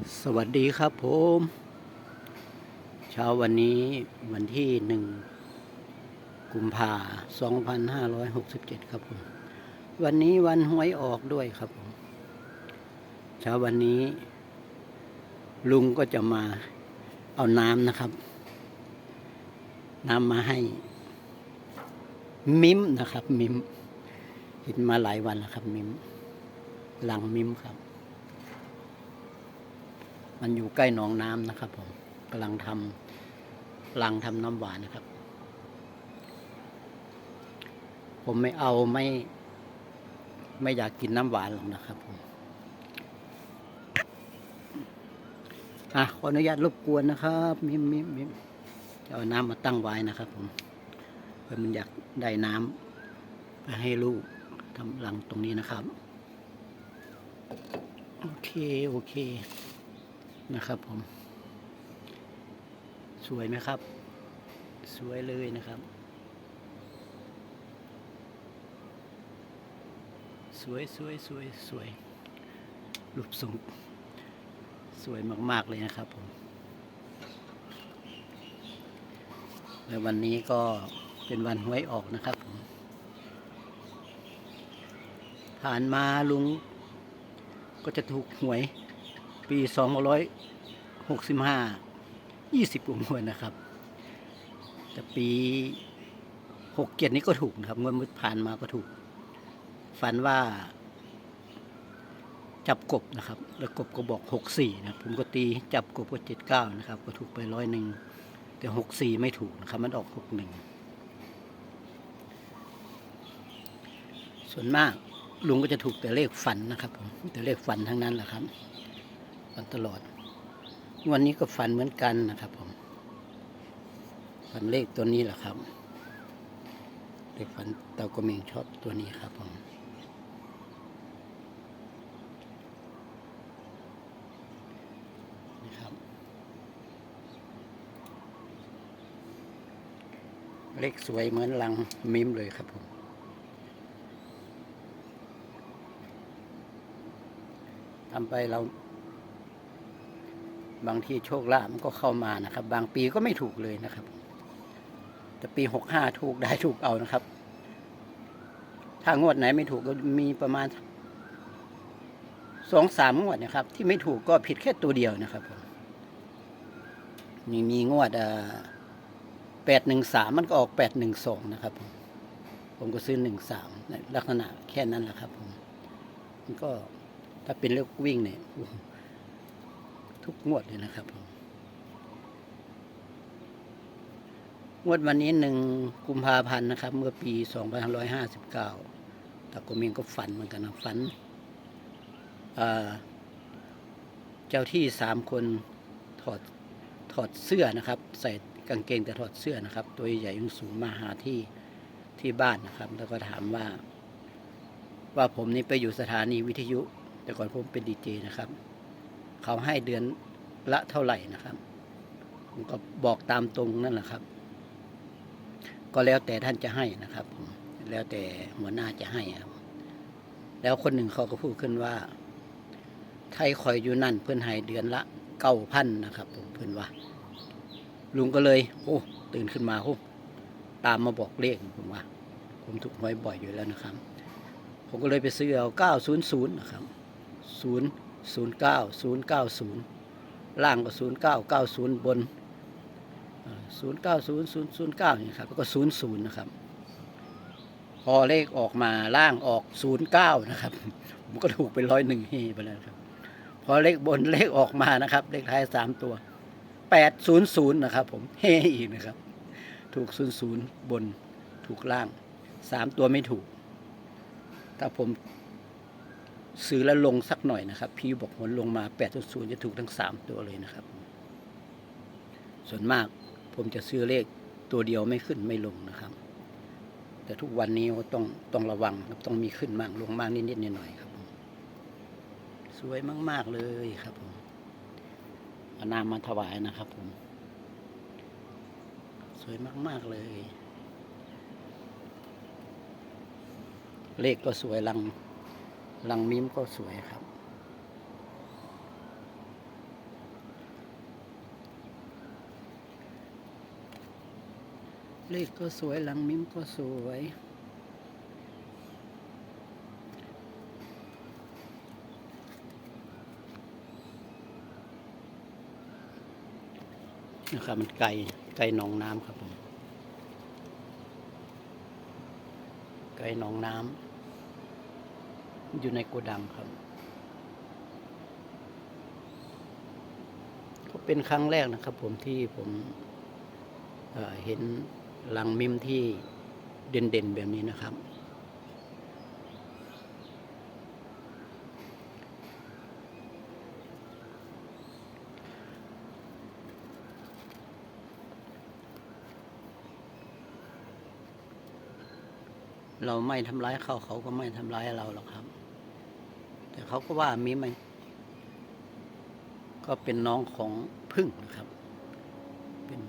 สวัสดีครับผม เช้าวันนี้วันที่หนึ่งกุมภาสองพันห้าร้อยหกสิบเจ็ดครับผม วันนี้วันหวยออกด้วยครับผม เช้าวันนี้ ลุงก็จะมาเอาน้ำนะครับ น้ำมาให้ มิมนะครับ มิมเห็นมาหลายวันแล้วครับ มิมหลังมิมครับ มันอยู่ใกล้หนองน้ำนะครับผมกำลังทำรังทำน้ำหวานนะครับ ผมไม่เอาไม่ ไม่อยากกินน้ำหวานหรอกนะครับผมอะขออนุญาตรบกวนนะครับมิมมิมมิมเอาน้ำมาตั้งไว้นะครับ ผมเพื่อมันอยากได้น้ำไปให้ลูกทำรังตรงนี้นะครับ โอเค โอเค นะครับผม สวยไหมครับ สวยเลยนะครับ สวยสวยสวยสวยรูปทรงสวยมากๆเลยนะครับผมและวันนี้ก็เป็นวันหวยออกนะครับผมผ่านมาลุงก็จะถูกหวย ปีสองร้อยหกสิบห้ายี่สิบกว่าหวยนะครับ แต่ปีหกเกียรนี้ก็ถูกนะครับเมื่อมืดผ่านมาก็ถูก ฝันว่า จับกบนะครับ แล้วกบก็บอกหกสี่นะผมก็ตีจับกบก็เจ็ดเก้านะครับ ก็ถูกไปร้อยหนึ่งแต่หกสี่ไม่ถูกนะครับ มันออกหกหนึ่งส่วนมากลุงก็จะถูกแต่เลขฝันนะครับผมแต่เลขฝันทั้งนั้นแหละครับันตลอด วันนี้ก็ฝันเหมือนกันนะครับผม ฝันเลขตัวนี้แหละครับเลขฝันเตากระเมงชอบตัวนี้ครับผมนี่ครับเลขสวยเหมือนลังมิมเลยครับผม ทำไปเรา บางทีโชคลาภมันก็เข้ามานะครับ บางปีก็ไม่ถูกเลยนะครับ แต่ปีหกห้าถูกได้ถูกเอานะครับ ถ้างวดไหนไม่ถูกก็มีประมาณสองสามงวดนะครับ ที่ไม่ถูกก็ผิดแค่ตัวเดียวนะครับผมมีมีงวดแปดหนึ่งสามมันก็ออกแปดหนึ่งสองนะครับผมผมก็ซื้อหนึ่งสามลักษณะแค่นั้นแหละครับผมมันก็ถ้าเป็นเลือกวิ่งเนี่ย ทุกงวดเลยนะครับผมงวดวันนี้หนึ่งกุมภาพันธ์นะครับ เมื่อปีสองพันห้าร้อยห้าสิบเก้าตากเมงก็ฝันเหมือนกันนะฝันเจ้าที่สามคนถอดถอดเสื้อนะครับ ใส่กางเกงแต่ถอดเสื้อนะครับ ตัวใหญ่สูงมาหาที่ที่บ้านนะครับ แล้วก็ถามว่า ว่าผมนี่ไปอยู่สถานีวิทยุ แต่ก่อนผมเป็นดีเจนะครับ เขาให้เดือนละเท่าไหร่นะครับผมก็บอกตามตรงนั่นแหละครับ ก็แล้วแต่ท่านจะให้นะครับผมแล้วแต่หัวหน้าจะให้ครับ แล้วคนหนึ่งเขาก็พูดขึ้นว่า ไทยคอยอยู่นั่นเพื่อนให้เดือนละเก้าพันนะครับ ผมเพื่อนว่า ลุงก็เลย โอ้ตื่นขึ้นมาโอ้ตามมาบอกเลขผมว่า ผมถูกหวยบ่อยอยู่แล้วนะครับ ผมก็เลยไปซื้อเอา900นย์ศูนย์นะครับ0 09 090 ล่างก็ 0990 บนอ่า090 009นี่ครับแล้วก็ 00 นะครับ พอเลขออกมาล่างออก 09 นะครับ ผมก็ถูกไปร้อยหนึ่งเฮไปแล้วครับ พอเลขบนเลขออกมานะครับ เลขท้ายสามตัว 800 นะครับผม เฮอีกนะครับ ถูก 00 บนถูกล่างสามตัวไม่ถูก ถ้าผม ซื้อแล้วลงสักหน่อยนะครับ พี่บอกผลลงมา8 0จะถูกทั้ง 3 ตัวเลยนะครับ ส่วนมากผมจะซื้อเลขตัวเดียวไม่ขึ้นไม่ลงนะครับ แต่ทุกวันนี้ต้องต้องระวังต้องมีขึ้นมากลงมากนิดๆหน่อยๆครับสวยมาก ๆ เลยครับผมเอานามมาถวายนะครับผม สวยมาก ๆ เลย เลขก็สวยลัง หลังมิ้มก็สวยครับ เลขก็สวยหลังมิ้มก็สวยนะครับมันไกลไกลหนองน้ำครับผมไกลหนองน้ำ อยู่ในโกดังครับ ก็เป็นครั้งแรกนะครับ ผมที่ผมเเห็นลังมิมที่เด่นๆแบบนี้นะครับ เราไม่ทำร้ายเขาเขาก็ไม่ทำร้ายเราหรอกครับ แต่เขาก็ว่ามีมันก็เป็นน้องของพึ่งนะครับ เป็น